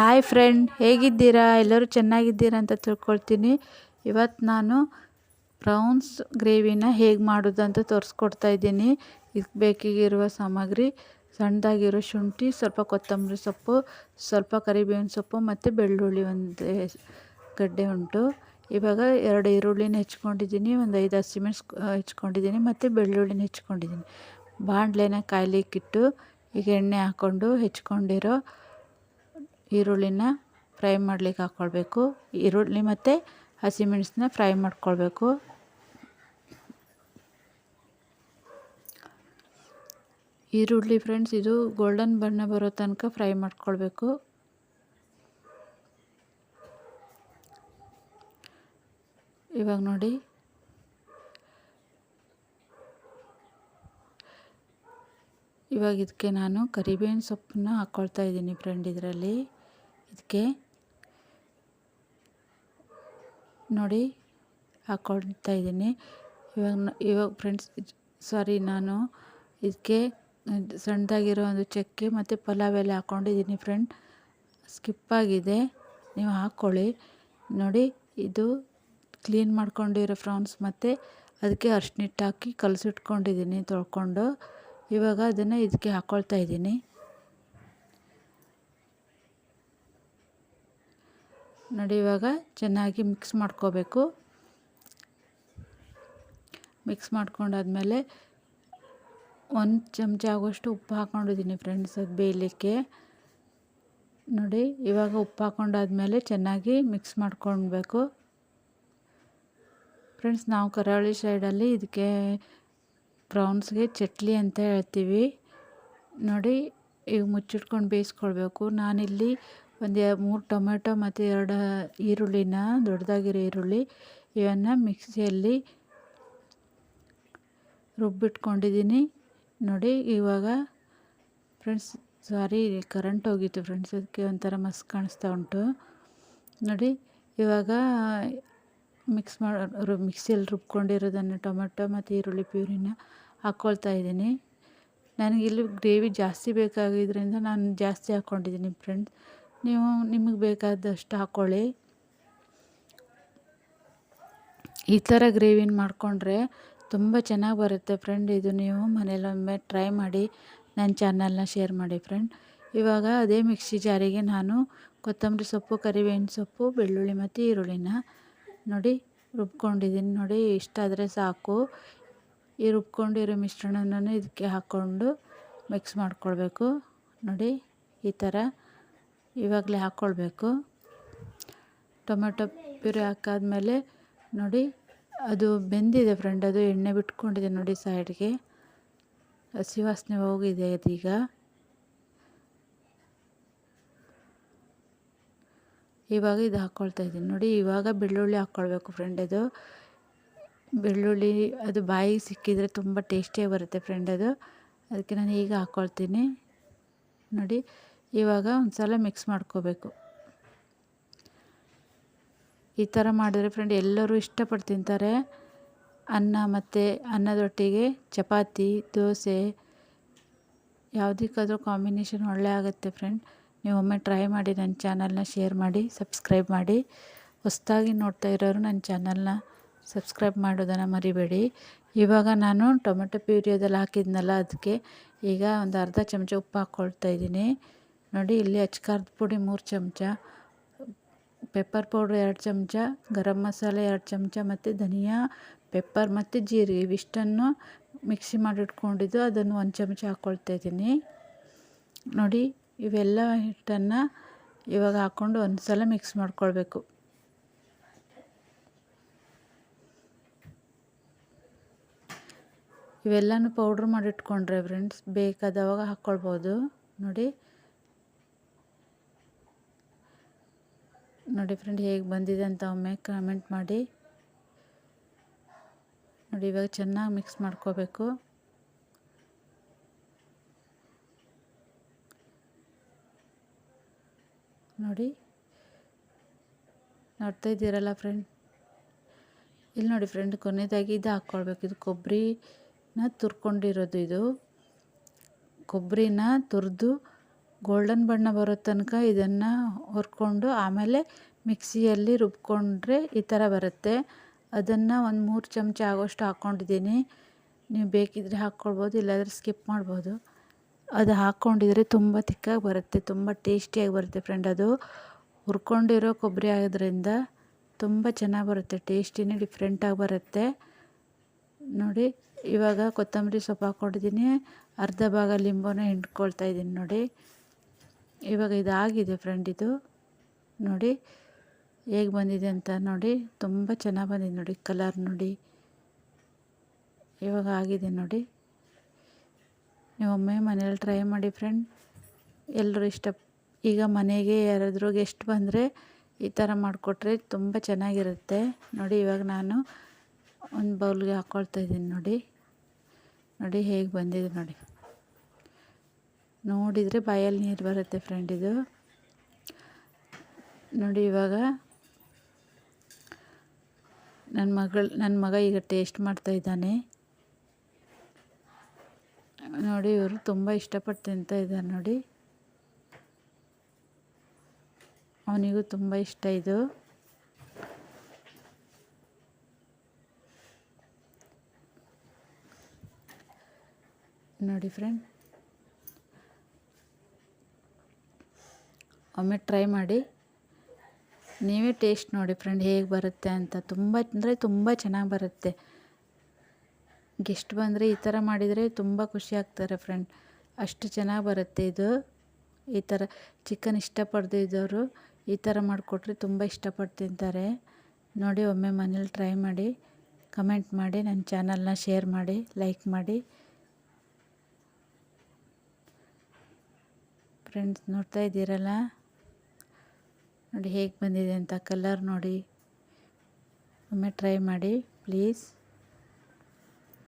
Hi friend ಹೇಗಿದ್ದೀರಾ? ಎಲ್ಲರೂ ಚೆನ್ನಾಗಿದ್ದೀರಾ ಅಂತ ತಿಳ್ಕೊಳ್ತೀನಿ. ಇವತ್ತು ನಾನು ಪ್ರೌನ್ಸ್ ಗ್ರೇವಿನ ಹೇಗೆ ಮಾಡೋದು ಅಂತ ತೋರಿಸ್ಕೊಡ್ತಾ ಇದ್ದೀನಿ. ಇದಕ್ಕೆ ಬೇಕಾಗಿರುವ ಸಾಮಗ್ರಿ, ಸಣ್ಣದಾಗಿರೋ ಶುಂಠಿ, ಸ್ವಲ್ಪ ಕೊತ್ತಂಬರಿ ಸೊಪ್ಪು, ಸ್ವಲ್ಪ ಕರಿಬೇವಿನ ಸೊಪ್ಪು ಮತ್ತು ಬೆಳ್ಳುಳ್ಳಿ ಒಂದು ಗಡ್ಡೆ ಉಂಟು. ಇವಾಗ ಎರಡು ಈರುಳ್ಳಿನ ಹೆಚ್ಕೊಂಡಿದ್ದೀನಿ, ಒಂದು ಐದು ಹಸಿಮೆಣ್ಸು ಹೆಚ್ಕೊಂಡಿದ್ದೀನಿ ಮತ್ತು ಬೆಳ್ಳುಳ್ಳಿನ ಹೆಚ್ಕೊಂಡಿದ್ದೀನಿ. ಬಾಣಲೆನ ಕಾಯ್ಲಿಕ್ಕಿಟ್ಟು ಈಗ ಎಣ್ಣೆ ಹಾಕ್ಕೊಂಡು ಹೆಚ್ಕೊಂಡಿರೋ ಈರುಳ್ಳಿನ ಫ್ರೈ ಮಾಡ್ಲಿಕ್ಕೆ ಹಾಕ್ಕೊಳ್ಬೇಕು. ಈರುಳ್ಳಿ ಮತ್ತು ಹಸಿಮೆಣಸನ್ನ ಫ್ರೈ ಮಾಡ್ಕೊಳ್ಬೇಕು. ಈರುಳ್ಳಿ ಫ್ರೆಂಡ್ಸ್, ಇದು ಗೋಲ್ಡನ್ ಬಣ್ಣ ಬರೋ ತನಕ ಫ್ರೈ ಮಾಡ್ಕೊಳ್ಬೇಕು. ಇವಾಗ ನೋಡಿ. ಇವಾಗ ಇದಕ್ಕೆ ನಾನು ಕರಿಬೇವಿನ ಸೊಪ್ಪನ್ನ ಹಾಕ್ಕೊಳ್ತಾ ಇದ್ದೀನಿ ಫ್ರೆಂಡ್ ಇದರಲ್ಲಿ. ಇದಕ್ಕೆ ನೋಡಿ ಹಾಕ್ಕೊಳ್ತಾ ಇದ್ದೀನಿ. ಇವಾಗ ಇವಾಗ ಫ್ರೆಂಡ್ಸ್ ಸಾರಿ ನಾನು ಇದಕ್ಕೆ ಸಣ್ಣದಾಗಿರೋ ಒಂದು ಚಕ್ಕೆ ಮತ್ತು ಪಲಾವ್ ಎಲೆ ಹಾಕ್ಕೊಂಡಿದ್ದೀನಿ ಫ್ರೆಂಡ್ ಸ್ಕಿಪ್ಪಾಗಿದೆ ನೀವು ಹಾಕ್ಕೊಳ್ಳಿ. ನೋಡಿ ಇದು ಕ್ಲೀನ್ ಮಾಡ್ಕೊಂಡಿರೋ ಫ್ರಾನ್ಸ್ ಮತ್ತು ಅದಕ್ಕೆ ಅರ್ಶಿನಿಟ್ಟು ಹಾಕಿ ಕಲಸಿಟ್ಕೊಂಡಿದ್ದೀನಿ ತೊಳ್ಕೊಂಡು. ಇವಾಗ ಅದನ್ನು ಇದಕ್ಕೆ ಹಾಕ್ಕೊಳ್ತಾ ಇದ್ದೀನಿ. ನೋಡಿ ಇವಾಗ ಚೆನ್ನಾಗಿ ಮಿಕ್ಸ್ ಮಾಡ್ಕೋಬೇಕು. ಮಿಕ್ಸ್ ಮಾಡ್ಕೊಂಡಾದ್ಮೇಲೆ ಒಂದು ಚಮಚ ಆಗುವಷ್ಟು ಉಪ್ಪು ಹಾಕ್ಕೊಂಡಿದ್ದೀನಿ ಫ್ರೆಂಡ್ಸ್ ಅದು ಬೇಯಲಿಕ್ಕೆ. ನೋಡಿ ಇವಾಗ ಉಪ್ಪು ಹಾಕ್ಕೊಂಡಾದ್ಮೇಲೆ ಚೆನ್ನಾಗಿ ಮಿಕ್ಸ್ ಮಾಡ್ಕೊಳ್ಬೇಕು. ಫ್ರೆಂಡ್ಸ್ ನಾವು ಕರಾವಳಿ ಸೈಡಲ್ಲಿ ಇದಕ್ಕೆ ಪ್ರೌನ್ಸ್ಗೆ ಚಟ್ಲಿ ಅಂತ ಹೇಳ್ತೀವಿ. ನೋಡಿ ಈಗ ಮುಚ್ಚಿಟ್ಕೊಂಡು ಬೇಯಿಸ್ಕೊಳ್ಬೇಕು. ನಾನಿಲ್ಲಿ ಒಂದು ಮೂರು ಟೊಮೆಟೊ ಮತ್ತು ಎರಡು ಈರುಳ್ಳಿನ, ದೊಡ್ಡದಾಗಿರೋ ಈರುಳ್ಳಿ ಇವನ್ನು ಮಿಕ್ಸಿಯಲ್ಲಿ ರುಬ್ಬಿಟ್ಕೊಂಡಿದ್ದೀನಿ ನೋಡಿ, ಇವಾಗ ಫ್ರೆಂಡ್ಸ್, ಸಾರಿ, ಕರೆಂಟ್ ಹೋಗಿತ್ತು ಫ್ರೆಂಡ್ಸ್, ಅದಕ್ಕೆ ಒಂಥರ ಮಸ್ತ್ ಕಾಣಿಸ್ತಾ ಉಂಟು. ನೋಡಿ, ಇವಾಗ ಮಿಕ್ಸ್ ಮಾಡಿ ಮಿಕ್ಸಿಯಲ್ಲಿ ರುಬ್ಕೊಂಡಿರೋದನ್ನು ಟೊಮೆಟೊ ಮತ್ತು ಈರುಳ್ಳಿ ಪ್ಯೂರಿನ ಹಾಕ್ಕೊಳ್ತಾ ಇದ್ದೀನಿ. ನನಗೆ ಇಲ್ಲಿ ಗ್ರೇವಿ ಜಾಸ್ತಿ ಬೇಕಾಗಿದ್ದರಿಂದ ನಾನು ಜಾಸ್ತಿ ಹಾಕ್ಕೊಂಡಿದ್ದೀನಿ ಫ್ರೆಂಡ್ಸ್. ನೀವು ನಿಮಗೆ ಬೇಕಾದಷ್ಟು ಹಾಕ್ಕೊಳ್ಳಿ ಈ ಥರ ಗ್ರೇವಿನ ಮಾಡಿಕೊಂಡ್ರೆ ತುಂಬ ಚೆನ್ನಾಗಿ ಬರುತ್ತೆ ಫ್ರೆಂಡ್. ಇದು ನೀವು ಮನೇಲೊಮ್ಮೆ ಟ್ರೈ ಮಾಡಿ ನನ್ನ ಚಾನಲ್ನ ಶೇರ್ ಮಾಡಿ ಫ್ರೆಂಡ್. ಇವಾಗ ಅದೇ ಮಿಕ್ಸಿ ಜಾರಿಗೆ ನಾನು ಕೊತ್ತಂಬರಿ ಸೊಪ್ಪು, ಕರಿಬೇವಿನ ಸೊಪ್ಪು, ಬೆಳ್ಳುಳ್ಳಿ ಮತ್ತು ಈರುಳ್ಳಿನ ನೋಡಿ ರುಬ್ಕೊಂಡಿದ್ದೀನಿ. ನೋಡಿ ಇಷ್ಟಾದರೆ ಸಾಕು. ಈ ರುಬ್ಕೊಂಡಿರೋ ಮಿಶ್ರಣವನ್ನು ಇದಕ್ಕೆ ಹಾಕ್ಕೊಂಡು ಮಿಕ್ಸ್ ಮಾಡ್ಕೊಳ್ಬೇಕು. ನೋಡಿ ಈ ಥರ ಇವಾಗಲೇ ಹಾಕ್ಕೊಳ್ಬೇಕು. ಟೊಮೆಟೊ ಪ್ಯೂರಿ ಹಾಕಾದ್ಮೇಲೆ ನೋಡಿ, ಅದು ಬೆಂದಿದೆ ಫ್ರೆಂಡ್ ಅದು ಎಣ್ಣೆ ಬಿಟ್ಕೊಂಡಿದೆ ನೋಡಿ ಸೈಡ್ಗೆ ಹಸಿ ವಾಸನೆ ಹೋಗಿದೆ ಅದೀಗ ಇವಾಗ ಇದು ಹಾಕ್ಕೊಳ್ತಾ ಇದ್ದೀನಿ. ನೋಡಿ, ಇವಾಗ ಬೆಳ್ಳುಳ್ಳಿ ಹಾಕ್ಕೊಳ್ಬೇಕು ಫ್ರೆಂಡ್ ಅದು. ಬೆಳ್ಳುಳ್ಳಿ, ಅದು ಬಾಯಿಗೆ ಸಿಕ್ಕಿದರೆ ತುಂಬ ಟೇಸ್ಟಿಯಾಗಿ ಬರುತ್ತೆ ಫ್ರೆಂಡ್ ಅದು. ಅದಕ್ಕೆ ನಾನು ಈಗ ಹಾಕ್ಕೊಳ್ತೀನಿ. ನೋಡಿ ಇವಾಗ ಒಂದು ಸಲ ಮಿಕ್ಸ್ ಮಾಡ್ಕೋಬೇಕು. ಈ ಥರ ಮಾಡಿದ್ರೆ ಫ್ರೆಂಡ್ ಎಲ್ಲರೂ ಇಷ್ಟಪಟ್ಟು ತಿಂತಾರೆ. ಅನ್ನ ಮತ್ತು ಅನ್ನದೊಟ್ಟಿಗೆ ಚಪಾತಿ, ದೋಸೆ, ಯಾವುದಕ್ಕಾದ್ರೂ ಕಾಂಬಿನೇಷನ್ ಒಳ್ಳೆ ಆಗುತ್ತೆ ಫ್ರೆಂಡ್ ನೀವು ಒಮ್ಮೆ ಟ್ರೈ ಮಾಡಿ ನನ್ನ ಚಾನಲ್ನ ಶೇರ್ ಮಾಡಿ ಸಬ್ಸ್ಕ್ರೈಬ್ ಮಾಡಿ. ಹೊಸ್ದಾಗಿ ನೋಡ್ತಾ ಇರೋರು ನನ್ನ ಚಾನಲ್ನ ಸಬ್ಸ್ಕ್ರೈಬ್ ಮಾಡೋದನ್ನು ಮರಿಬೇಡಿ. ಇವಾಗ ನಾನು ಟೊಮೆಟೊ ಪ್ಯೂರಿಯೋದಲ್ಲಿ ಹಾಕಿದ್ನಲ್ಲ, ಅದಕ್ಕೆ ಈಗ ಒಂದು ಅರ್ಧ ಚಮಚ ಉಪ್ಪು ಹಾಕ್ಕೊಳ್ತಾ ಇದ್ದೀನಿ. ನೋಡಿ, ಇಲ್ಲಿ ಅಚ್ಕಾರದ ಪುಡಿ ಮೂರು ಚಮಚ, ಪೆಪ್ಪರ್ ಪೌಡ್ರ್ ಎರಡು ಚಮಚ, ಗರಂ ಮಸಾಲೆ ಎರಡು ಚಮಚ ಮತ್ತು ಧನಿಯಾ, ಪೆಪ್ಪರ್ ಮತ್ತು ಜೀರಿಗೆ. ಇವಿಷ್ಟನ್ನು ಮಿಕ್ಸಿ ಮಾಡಿಟ್ಕೊಂಡಿದ್ದು ಅದನ್ನು ಒಂದು ಚಮಚ ಹಾಕ್ಕೊಳ್ತಾ ಇದ್ದೀನಿ. ನೋಡಿ, ಇವೆಲ್ಲ ಹಿಟ್ಟನ್ನು ಇವಾಗ ಹಾಕ್ಕೊಂಡು ಒಂದು ಸಲ ಮಿಕ್ಸ್ ಮಾಡ್ಕೊಳ್ಬೇಕು. ಇವೆಲ್ಲನೂ ಪೌಡ್ರ್ ಮಾಡಿಟ್ಕೊಂಡ್ರೆ ಫ್ರೆಂಡ್ಸ್ ಬೇಕಾದವಾಗ ಹಾಕ್ಕೊಳ್ಬೋದು ನೋಡಿ ನೋಡಿ ಫ್ರೆಂಡ್ ಹೇಗೆ ಬಂದಿದೆ ಅಂತ ಒಮ್ಮೆ ಕಾಮೆಂಟ್ ಮಾಡಿ. ನೋಡಿ ಇವಾಗ ಚೆನ್ನಾಗಿ ಮಿಕ್ಸ್ ಮಾಡ್ಕೋಬೇಕು. ನೋಡಿ. ನೋಡ್ತಾ ಇದ್ದೀರಲ್ಲ ಫ್ರೆಂಡ್ ಇಲ್ಲಿ ನೋಡಿ ಫ್ರೆಂಡ್ ಕೊನೆಯದಾಗಿ ಇದು ಹಾಕ್ಕೊಳ್ಬೇಕು ಇದು ಕೊಬ್ಬರಿನ ತುರ್ಕೊಂಡಿರೋದು ಇದು. ಕೊಬ್ಬರಿನ ತುರಿದು ಗೋಲ್ಡನ್ ಬಣ್ಣ ಬರೋ ತನಕ ಇದನ್ನು ಹುರ್ಕೊಂಡು ಆಮೇಲೆ ಮಿಕ್ಸಿಯಲ್ಲಿ ರುಬ್ಕೊಂಡ್ರೆ ಈ ಥರ ಬರುತ್ತೆ. ಅದನ್ನು ಒಂದು ಮೂರು ಚಮಚ ಆಗೋಷ್ಟು ಹಾಕ್ಕೊಂಡಿದ್ದೀನಿ. ನೀವು ಬೇಕಿದ್ದರೆ ಹಾಕ್ಕೊಳ್ಬೋದು, ಇಲ್ಲಾದರೆ ಸ್ಕಿಪ್ ಮಾಡ್ಬೋದು. ಅದು ಹಾಕ್ಕೊಂಡಿದ್ರೆ ತುಂಬ ತಿಕ್ಕಾಗಿ ಬರುತ್ತೆ, ತುಂಬ ಟೇಸ್ಟಿಯಾಗಿ ಬರುತ್ತೆ ಫ್ರೆಂಡ್ ಅದು. ಹುರ್ಕೊಂಡಿರೋ ಕೊಬ್ಬರಿ ಆಗೋದ್ರಿಂದ ತುಂಬ ಚೆನ್ನಾಗಿ ಬರುತ್ತೆ, ಟೇಸ್ಟಿನೇ ಡಿಫ್ರೆಂಟಾಗಿ ಬರುತ್ತೆ. ನೋಡಿ, ಇವಾಗ ಕೊತ್ತಂಬರಿ ಸೊಪ್ಪು ಹಾಕ್ಕೊಂಡಿದ್ದೀನಿ. ಅರ್ಧ ಭಾಗ ಲಿಂಬುನ ಹಿಂಡ್ಕೊಳ್ತಾ ಇದ್ದೀನಿ ನೋಡಿ. ಇವಾಗ ಇದಾಗಿದೆ ಫ್ರೆಂಡ್ ಇದು. ನೋಡಿ, ಹೇಗೆ ಬಂದಿದೆ ಅಂತ ನೋಡಿ, ತುಂಬ ಚೆನ್ನಾಗಿ ಬಂದಿದೆ ನೋಡಿ ಕಲರ್ ನೋಡಿ. ಇವಾಗ ಆಗಿದೆ ನೋಡಿ. ನೀವೊಮ್ಮೆ ಮನೇಲಿ ಟ್ರೈ ಮಾಡಿ ಫ್ರೆಂಡ್ ಎಲ್ಲರೂ ಇಷ್ಟ, ಈಗ ಮನೆಗೆ ಯಾರಾದರೂ ಗೆಸ್ಟ್ ಬಂದರೆ ಈ ಥರ ಮಾಡಿಕೊಟ್ರೆ ತುಂಬ ಚೆನ್ನಾಗಿರುತ್ತೆ. ನೋಡಿ, ಇವಾಗ ನಾನು ಒಂದು ಬೌಲ್ಗೆ ಹಾಕ್ಕೊಳ್ತಾ ಇದ್ದೀನಿ ನೋಡಿ. ನೋಡಿ, ಹೇಗೆ ಬಂದಿದೆ ನೋಡಿ. ನೋಡಿದರೆ ಬಾಯಲ್ಲಿ ನೀರು ಬರುತ್ತೆ ಫ್ರೆಂಡ್ ಇದು. ನೋಡಿ ಇವಾಗ ನನ್ನ ಮಗಳು ನನ್ನ ಮಗ ಈಗ ಟೇಸ್ಟ್ ಮಾಡ್ತಾ ಇದ್ದಾನೆ. ನೋಡಿ ಇವರು ತುಂಬ ಇಷ್ಟಪಟ್ಟು ತಿಂತಾ ಇದ್ದಾರೆ ನೋಡಿ. ಅವನಿಗೂ ತುಂಬ ಇಷ್ಟ ಇದು. ನೋಡಿ ಫ್ರೆಂಡ್ ಒಮ್ಮೆ ಟ್ರೈ ಮಾಡಿ. ನೀವೇ ಟೇಸ್ಟ್ ನೋಡಿ ಫ್ರೆಂಡ್ ಹೇಗೆ ಬರುತ್ತೆ ಅಂತ. ತುಂಬ ಅಂದರೆ ತುಂಬ ಚೆನ್ನಾಗಿ ಬರುತ್ತೆ. ಗೆಸ್ಟ್ ಬಂದರೆ ಈ ಥರ ಮಾಡಿದರೆ ತುಂಬ ಖುಷಿ ಆಗ್ತಾರೆ ಫ್ರೆಂಡ್ ಅಷ್ಟು ಚೆನ್ನಾಗಿ ಬರುತ್ತೆ ಇದು. ಈ ಥರ ಚಿಕನ್ ಇಷ್ಟಪಡದೇ ಇದ್ದವರು ಈ ಥರ ಮಾಡಿಕೊಟ್ರೆ ತುಂಬ ಇಷ್ಟಪಟ್ಟು ತಿಂತಾರೆ. ನೋಡಿ ಒಮ್ಮೆ ಮನೇಲಿ ಟ್ರೈ ಮಾಡಿ. ಕಮೆಂಟ್ ಮಾಡಿ ನನ್ನ ಚಾನಲ್ನ ಶೇರ್ ಮಾಡಿ ಲೈಕ್ ಮಾಡಿ. ಫ್ರೆಂಡ್ಸ್ ನೋಡ್ತಾ ಇದ್ದೀರಲ್ಲ? ನೋಡಿ ಹೇಗೆ ಬಂದಿದೆ ಅಂತ ಕಲರ್ ನೋಡಿ ಒಮ್ಮೆ ಟ್ರೈ ಮಾಡಿ ಪ್ಲೀಸ್